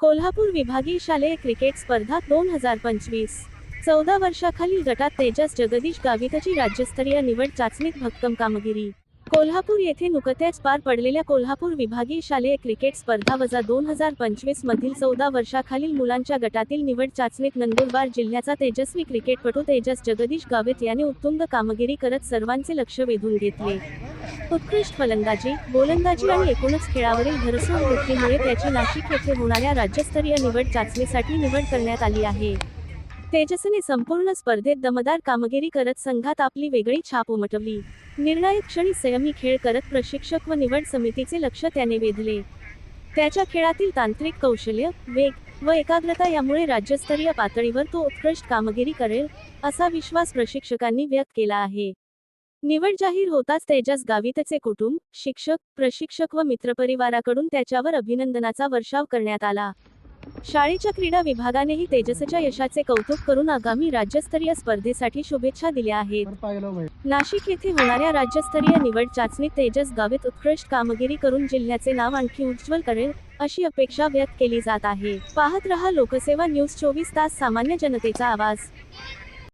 कोल्हापूर विभागीय शालेय क्रिकेट स्पर्धा दोन हजार पंचवीस. चौदा वर्षाखालील गटात तेजस जगदीश गावितची राज्यस्तरीय निवड चाचणीत भक्कम कामगिरी. कोल्हापूर येथे नुकत्याच पार पडलेल्या कोल्हापूर विभागीय शालेय क्रिकेट स्पर्धा वजा दोन हजार पंचवीस मधील चौदा वर्षाखालील मुलांच्या गटातील निवड चाचणीत नंदुरबार जिल्ह्याचा तेजस्वी क्रिकेटपटू तेजस जगदीश गावित याने उत्तुंग कामगिरी करत सर्वांचे लक्ष वेधून घेतले. उत्कृष्ट फलंदाजी गोलंदाजी आणि एकूणच खेळावरील भरसून वृत्तीमुळे त्याची नाशिक येथे होणाऱ्या राज्यस्तरीय निवड चाचणीसाठी निवड करण्यात आली आहे. तेजसने संपूर्ण स्पर्धेत दमदार कामगिरी करत संघात आपली वेगळी छाप उमटवली. निर्णायक क्षणी संयमी खेळ करत प्रशिक्षक व निवड समितीचे लक्ष त्याने वेधले. त्याच्या खेळातील तांत्रिक कौशल्य वेग व एकाग्रता यामुळे राज्यस्तरीय पातळीवर तो उत्कृष्ट कामगिरी करेल असा विश्वास प्रशिक्षकांनी व्यक्त केला आहे. निवड जाहीर होताच तेजस गावितचे कुटुंब शिक्षक प्रशिक्षक व मित्रपरिवाराकडून त्याच्यावर अभिनंदनाचा वर्षाव करण्यात आला. शाळेच्या क्रीडा विभागानेही तेजसच्या यशाचे कौतुक करून आगामी राज्यस्तरीय स्पर्धेसाठी शुभेच्छा दिल्या आहेत. नाशिक येथे होणाऱ्या राज्यस्तरीय निवड चाचणीत तेजस गावित उत्कृष्ट कामगिरी करून जिल्ह्याचे नाव आणखी उज्ज्वल करेल अशी अपेक्षा व्यक्त केली जात आहे. पाहत रहा लोकसेवा न्यूज चोवीस तास सामान्य जनतेचा आवाज.